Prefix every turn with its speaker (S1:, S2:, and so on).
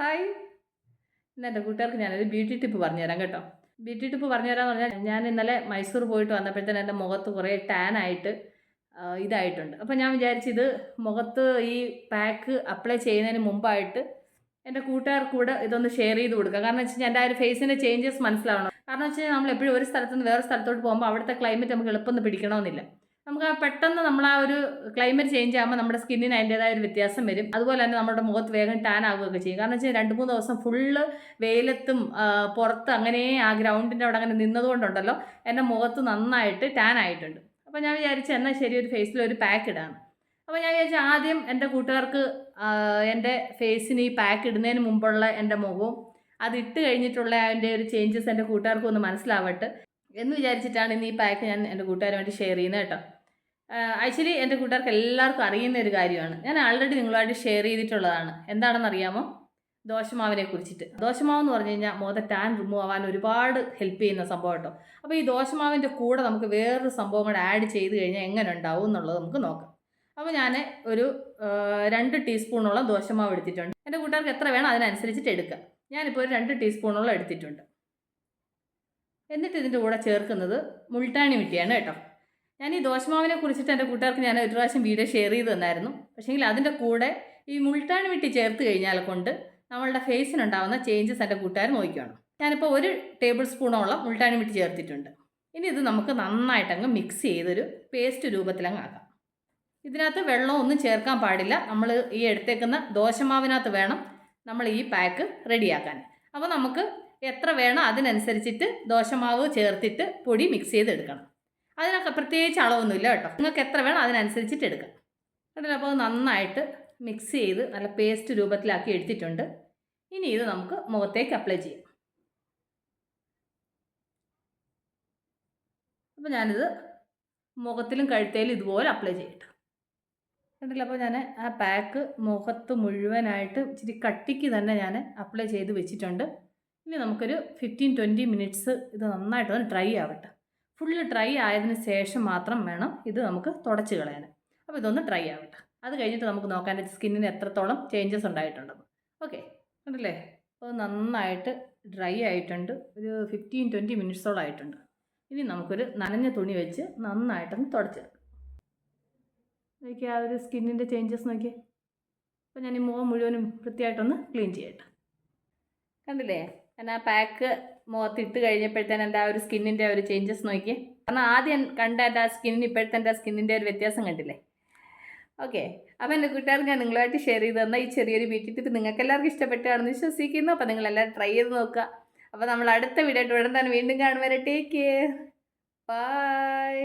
S1: Hi ഇന്ന് കൂട്ടുകാർക്ക് ഞാനൊരു ബ്യൂട്ടി ടിപ്പ് പറഞ്ഞുതരാം കേട്ടോ. ബ്യൂട്ടി ടിപ്പ് പറഞ്ഞുതരാന്ന് പറഞ്ഞാൽ ഞാൻ ഇന്നലെ മൈസൂർ പോയിട്ട് വന്നപ്പോഴത്തേന് എന്റെ മുഖത്ത് കുറേ ടാൻ ആയിട്ട് ഇതായിട്ടുണ്ട്. അപ്പോൾ ഞാൻ വിചാരിച്ചിത് മുഖത്ത് ഈ പാക്ക് അപ്ലൈ ചെയ്യുന്നതിന് മുമ്പായിട്ട് എന്റെ കൂട്ടുകാർക്ക് കൂടെ ഇതൊന്ന് ഷെയർ ചെയ്ത് കൊടുക്കുക. കാരണം വെച്ച് കഴിഞ്ഞാൽ എന്റെ ആ ഒരു ഫേസിന്റെ ചേഞ്ചസ് മനസ്സിലാവണം. കാരണം വെച്ച് കഴിഞ്ഞാൽ നമ്മൾ എപ്പോഴും ഒരു സ്ഥലത്ത് നിന്ന് വേറെ സ്ഥലത്തോട്ട് പോകുമ്പോൾ അവിടുത്തെ ക്ലൈമറ്റ് നമുക്ക് എളുപ്പം പിടിക്കണമെന്നില്ല. നമുക്ക് ആ പെട്ടെന്ന് നമ്മൾ ആ ഒരു ക്ലൈമറ്റ് ചേഞ്ച് ആകുമ്പോൾ നമ്മുടെ സ്കിന്നിന് അതിന്റെതായ ഒരു വ്യത്യാസം വരും. അതുപോലെ തന്നെ നമ്മുടെ മുഖത്ത് വേഗം ടാൻ ആവുകയൊക്കെ ചെയ്യും. കാരണം വെച്ചാൽ രണ്ട് മൂന്ന് ദിവസം ഫുള്ള് വെയിലത്തും പുറത്ത് അങ്ങനെ ആ ഗ്രൗണ്ടിന്റെ അവിടെ അങ്ങനെ നിന്നതുകൊണ്ടുണ്ടല്ലോ എന്റെ മുഖത്ത് നന്നായിട്ട് ടാൻ ആയിട്ടുണ്ട് അപ്പോൾ ഞാൻ വിചാരിച്ചു എന്നാൽ ശരി ഒരു ഫേസിൽ ഒരു പാക്ക് ഇടാണ് അപ്പോൾ ഞാൻ വിചാരിച്ചു ആദ്യം എന്റെ കൂട്ടുകാർക്ക് എന്റെ ഫേസിന് ഈ പാക്ക് ഇടുന്നതിന് മുമ്പുള്ള എന്റെ മുഖവും അത് ഇട്ട് കഴിഞ്ഞിട്ടുള്ള അതിന്റെ ഒരു ചേഞ്ചസ് എന്റെ കൂട്ടുകാർക്കും ഒന്ന് മനസ്സിലാവട്ടെ എന്ന് വിചാരിച്ചിട്ടാണ് ഇന്ന് ഈ പാക്ക് ഞാൻ എന്റെ കൂട്ടുകാരുമായിട്ട് ഷെയർ ചെയ്യുന്നത് കേട്ടോ. ആക്ച്വലി എന്റെ കൂട്ടുകാർക്ക് എല്ലാവർക്കും അറിയുന്ന ഒരു കാര്യമാണ്. ഞാൻ ആൾറെഡി നിങ്ങളുമായിട്ട് ഷെയർ ചെയ്തിട്ടുള്ളതാണ്. എന്താണെന്ന് അറിയാമോ? ദോശമാവിനെ കുറിച്ചിട്ട്. ദോശമാവ് എന്ന് പറഞ്ഞു കഴിഞ്ഞാൽ മോത ടാൻ റിമൂവ് ആവാൻ ഒരുപാട് ഹെൽപ്പ് ചെയ്യുന്ന സംഭവം കേട്ടോ. അപ്പോൾ ഈ ദോശമാവിന്റെ കൂടെ നമുക്ക് വേറൊരു സംഭവം കൂടെ ആഡ് ചെയ്ത് കഴിഞ്ഞാൽ എങ്ങനെ ഉണ്ടാവും എന്നുള്ളത് നമുക്ക് നോക്കാം. അപ്പോൾ ഞാൻ ഒരു രണ്ട് ടീസ്പൂണോളം ദോശമാവ് എടുത്തിട്ടുണ്ട്. എന്റെ കൂട്ടുകാർക്ക് എത്ര വേണം അതിനനുസരിച്ചിട്ട് എടുക്കുക ഞാനിപ്പോൾ ഒരു രണ്ട് ടീസ്പൂണോളം എടുത്തിട്ടുണ്ട്. എന്നിട്ട് ഇതിന്റെ കൂടെ ചേർക്കുന്നത് മുൾട്ടാണി മിട്ടിയാണ് കേട്ടോ. ഞാൻ ഈ ദോശമാവിനെ കുറിച്ചിട്ട് എന്റെ കൂട്ടുകാർക്ക് ഞാൻ ഒരു പ്രാവശ്യം വീഡിയോ ഷെയർ ചെയ്ത് തന്നായിരുന്നു. പക്ഷേങ്കിൽ അതിന്റെ കൂടെ ഈ മുൾട്ടാണി വെട്ടി ചേർത്ത് കഴിഞ്ഞാൽ കൊണ്ട് നമ്മളുടെ ഫേസിനുണ്ടാവുന്ന ചേഞ്ചസ് എന്റെ കൂട്ടുകാർ നോക്കിക്കണം. ഞാനിപ്പോൾ ഒരു ടേബിൾ സ്പൂണോളം മുൾട്ടാണി വെട്ടി ചേർത്തിട്ടുണ്ട്. ഇനി ഇത് നമുക്ക് നന്നായിട്ടങ്ങ് മിക്സ് ചെയ്തൊരു പേസ്റ്റ് രൂപത്തിലങ്ങ് ആക്കാം ഇതിനകത്ത് വെള്ളമൊന്നും ചേർക്കാൻ പാടില്ല. നമ്മൾ ഈ എടുത്തേക്കുന്ന ദോശമാവിനകത്ത് വേണം നമ്മൾ ഈ പാക്ക് റെഡിയാക്കാൻ അപ്പോൾ നമുക്ക് എത്ര വേണം അതിനനുസരിച്ചിട്ട് ദോശമാവ് ചേർത്തിട്ട് പൊടി മിക്സ് ചെയ്തെടുക്കണം. അതിനൊക്കെ പ്രത്യേകിച്ച് അളവൊന്നുമില്ല കേട്ടോ. നിങ്ങൾക്ക് എത്ര വേണം അതിനനുസരിച്ചിട്ട് എടുക്കാം. കണ്ടില്ല? അപ്പോൾ നന്നായിട്ട് മിക്സ് ചെയ്ത് നല്ല പേസ്റ്റ് രൂപത്തിലാക്കി എടുത്തിട്ടുണ്ട്. ഇനി ഇത് നമുക്ക് മുഖത്തേക്ക് അപ്ലൈ ചെയ്യാം. അപ്പോൾ ഞാനിത് മുഖത്തിലും കഴുത്തേലും ഇതുപോലെ അപ്ലൈ ചെയ്യട്ടെ. കണ്ടില്ല? അപ്പോൾ ഞാൻ ആ പാക്ക് മുഖത്ത് മുഴുവനായിട്ട് ഇച്ചിരി കട്ടിക്ക് തന്നെ ഞാൻ അപ്ലൈ ചെയ്ത് വെച്ചിട്ടുണ്ട്. ഇനി നമുക്കൊരു ഫിഫ്റ്റീൻ ട്വന്റി മിനിറ്റ്സ് ഇത് നന്നായിട്ടൊന്ന് ഡ്രൈ ആവട്ടെ. ഫുള്ള് ഡ്രൈ ആയതിനു ശേഷം മാത്രം വേണം ഇത് നമുക്ക് തുടച്ച് കളയാൻ. അപ്പോൾ ഇതൊന്ന് ഡ്രൈ ആവട്ടെ. അത് കഴിഞ്ഞിട്ട് നമുക്ക് നോക്കാൻ സ്കിന്നിന് എത്രത്തോളം ചേഞ്ചസ് ഉണ്ടായിട്ടുണ്ടെന്ന്. ഓക്കെ ഉണ്ടല്ലേ അപ്പോൾ നന്നായിട്ട് ഡ്രൈ ആയിട്ടുണ്ട്. ഒരു ഫിഫ്റ്റീൻ ട്വന്റി മിനിറ്റ്സോളം ആയിട്ടുണ്ട്. ഇനി നമുക്കൊരു നനഞ്ഞ തുണി വെച്ച് നന്നായിട്ടൊന്ന് തുടച്ച്. നോക്കി ആ ഒരു സ്കിന്നിന്റെ ചേഞ്ചസ് നോക്കിയേ. അപ്പോൾ ഞാൻ ഈ മുഖം മുഴുവനും വൃത്തിയായിട്ടൊന്ന് ക്ലീൻ ചെയ്യട്ടെ. കണ്ടില്ലേ? ഞാൻ ആ പാക്ക് മുഖത്തിട്ട് കഴിഞ്ഞപ്പോഴത്തേന് എന്റെ ആ ഒരു സ്കിന്നിന്റെ ഒരു ചേഞ്ചസ് നോക്കി കാരണം ആദ്യം കണ്ട എന്റെ ആ സ്കിന്നിന് ഇപ്പോഴത്തെ എന്റെ സ്കിന്നിന്റെ ഒരു വ്യത്യാസം കണ്ടില്ലേ? ഓക്കെ അപ്പോൾ എന്റെ കൂട്ടുകാർ ഞാൻ നിങ്ങളുമായിട്ട് ഷെയർ ചെയ്ത് തന്ന ഈ ചെറിയൊരു ബ്യൂട്ടി ടിപ്പ് നിങ്ങൾക്ക് എല്ലാവർക്കും ഇഷ്ടപ്പെട്ടാണെന്ന് വിശ്വസിക്കുന്നു. അപ്പോൾ നിങ്ങൾ എല്ലാവരും ട്രൈ ചെയ്ത് നോക്കുക. അപ്പോൾ നമ്മൾ അടുത്ത വീഡിയോ ആയിട്ട് ഉടൻ തന്നെ വീണ്ടും കാണുവരെ ടേക്ക് കെയർ ബൈ